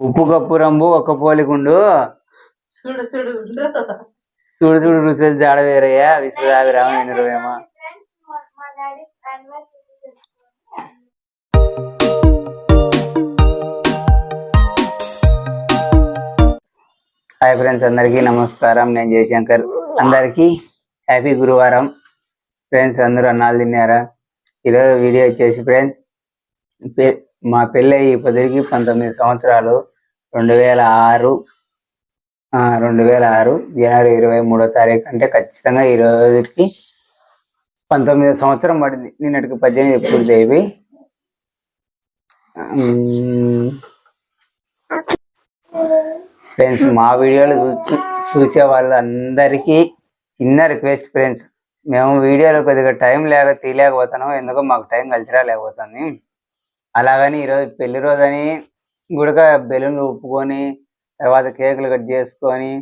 ఉప్పు కప్పు రంబు ఒక్క పోలికుండు చూడు చూడు. చూడు. చూడు రుచులు జాడ వేరయ్యా. విశ్వదాభిరామ హాయ్ ఫ్రెండ్స్ అందరికీ నమస్కారం. నేను జయశంకర్. అందరికీ హ్యాపీ గురువారం. ఫ్రెండ్స్ అందరూ అన్నాలు తిన్నారా? ఈరోజు వీడియో వచ్చేసి ఫ్రెండ్స్ మా పెళ్ళి ఇప్పటికి పంతొమ్మిది సంవత్సరాలు. రెండు వేల ఆరు ఆ, రెండు వేల ఆరు జనవరి ఇరవై మూడో తారీఖు అంటే ఖచ్చితంగా ఈ రోజుకి పంతొమ్మిది సంవత్సరం పడింది. నిన్నటికి పద్దెనిమిది ఎప్పుడు దేవి ఫ్రెండ్స్ మా వీడియోలు చూ చూసే వాళ్ళందరికీ చిన్న రిక్వెస్ట్ ఫ్రెండ్స్. మేము వీడియోలో కొద్దిగా టైం లేక తీయలేకపోతున్నాం. ఎందుకో మాకు టైం కలిసిరా లేకపోతుంది. అలాగని ఈరోజు పెళ్ళి రోజు అని గుడక బెలూన్లు ఉప్పుకొని తర్వాత కేకులు కట్ చేసుకొని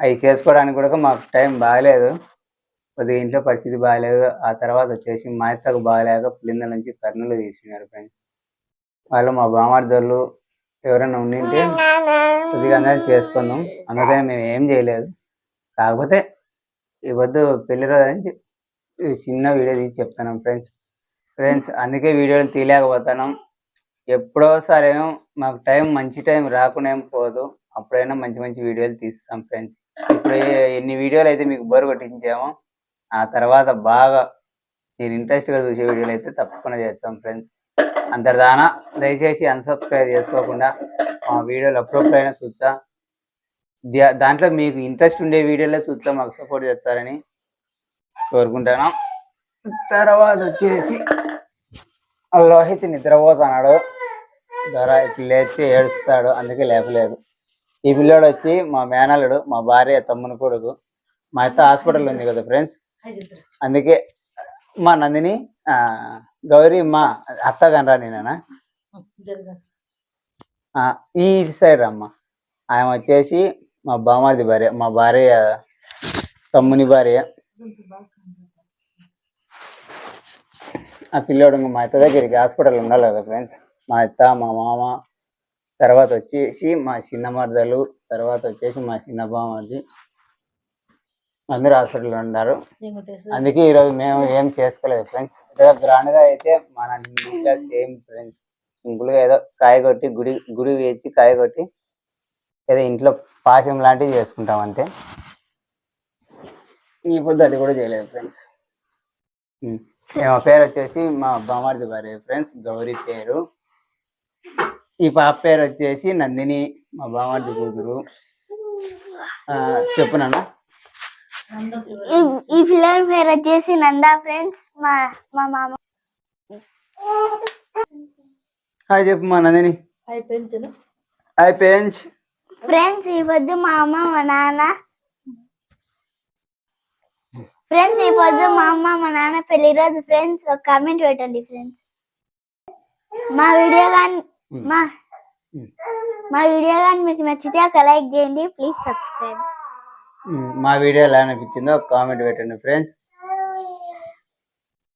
అవి చేసుకోవడానికి కూడా మాకు టైం బాగలేదు. కొద్దిగా ఇంట్లో పరిస్థితి బాగలేదు. ఆ తర్వాత వచ్చేసి మా ఇత్తకు బాగలేక పులింద నుంచి కర్నూలు తీసుకున్నారు ఫ్రెండ్స్. వాళ్ళు మా బామార్దోళ్ళు ఎవరైనా ఉండింటే కొద్దిగా అందరం చేసుకున్నాం. అందుకని మేము ఏం చేయలేదు. కాకపోతే ఈ వద్దు పెళ్ళి రోజు అని చిన్న వీడియో తీసి చెప్తున్నాం ఫ్రెండ్స్. ఫ్రెండ్స్ అందుకే వీడియోలు తీయలేకపోతున్నాం. ఎప్పుడోసారి ఏమో మాకు టైం మంచి టైం రాకునేం పోదు. అప్పుడైనా మంచి మంచి వీడియోలు తీస్తాం ఫ్రెండ్స్. ఇప్పుడు ఎన్ని వీడియోలు అయితే మీకు బోరు కొట్టించామో ఆ తర్వాత బాగా మీరు ఇంట్రెస్ట్గా చూసే వీడియోలు అయితే తప్పకుండా చేస్తాం ఫ్రెండ్స్. అంతర్దానా దయచేసి అన్సబ్స్క్రైబ్ చేసుకోకుండా మా వీడియోలు అప్పుడప్పుడైనా చూస్తా. దాంట్లో మీకు ఇంట్రెస్ట్ ఉండే వీడియోలే చూస్తా మాకు సపోర్ట్ చేస్తారని కోరుకుంటాను తర్వాత వచ్చేసి లోహిత్ నిద్రపోతున్నాడు. ధర ఇట్లా లేచి ఏడుస్తాడు అందుకే లేపలేదు. ఈ పిల్లోడు వచ్చి మా మేనల్లుడు మా భార్య తమ్ముని కొడుకు మా అత్త హాస్పిటల్ ఉంది కదా ఫ్రెండ్స్? అందుకే మా నందిని ఆ, గౌరీ మా అత్త కనరా నేనా ఈ సైడ్ అమ్మ ఆయన వచ్చేసి మా బామాది భార్య మా భార్య తమ్ముని భార్య. ఆ పిల్లోడు మా అత్త దగ్గరికి హాస్పిటల్ ఉండాలి కదా ఫ్రెండ్స్. మా అత్త మా మామ తర్వాత వచ్చేసి మా చిన్న మరదలు తర్వాత వచ్చేసి మా చిన్న బామది అందరూ హాస్పిటల్లో ఉన్నారు. అందుకే ఈరోజు మేము ఏం చేసుకోలేదు ఫ్రెండ్స్. ఏదో గ్రాండ్గా అయితే మన ఇంట్లో సేమ్ ఫ్రెండ్స్. సింపుల్గా ఏదో కాయ కొట్టి గుడి గుడి వేసి కాయ కొట్టి ఏదో ఇంట్లో పాశం లాంటివి చేసుకుంటాం అంతే. ఈ పొద్దు అది కూడా చేయలేదు ఫ్రెండ్స్. మా పేరు వచ్చేసి మా బామార్ది భార్య ఫ్రెండ్స్ గౌరీ పేరు. ఈ పాప పేరు వచ్చేసి నందిని మా బామార్ది కూతురు. ఆ, చెప్పు నాన్న. నంద చివరి. ఈ- ఈ పిల్లల పేరు వచ్చేసి నందా ఫ్రెండ్స్ మా మా మామ. హాయ్ చెప్పు మా నందిని. హాయ్ పెంచును హాయ్ పేరెంట్స్ ఫ్రెండ్స్ ఈ పొద్దు మా అమ్మ మా నాన్న. ఫ్రెండ్స్ ఈ పొద్దు మా అమ్మ మా నాన్న పెళ్ళి రోజు ఫ్రెండ్స్ ఒక కామెంట్ పెట్టండి ఫ్రెండ్స్ మా వీడియో కానీ మా మా వీడియో కానీ మీకు నచ్చితే ఒక లైక్ చేయండి ప్లీజ్ సబ్స్క్రైబ్ మ్, వీడియో ఎలా అనిపించిందో ఒక కామెంట్ పెట్టండి ఫ్రెండ్స్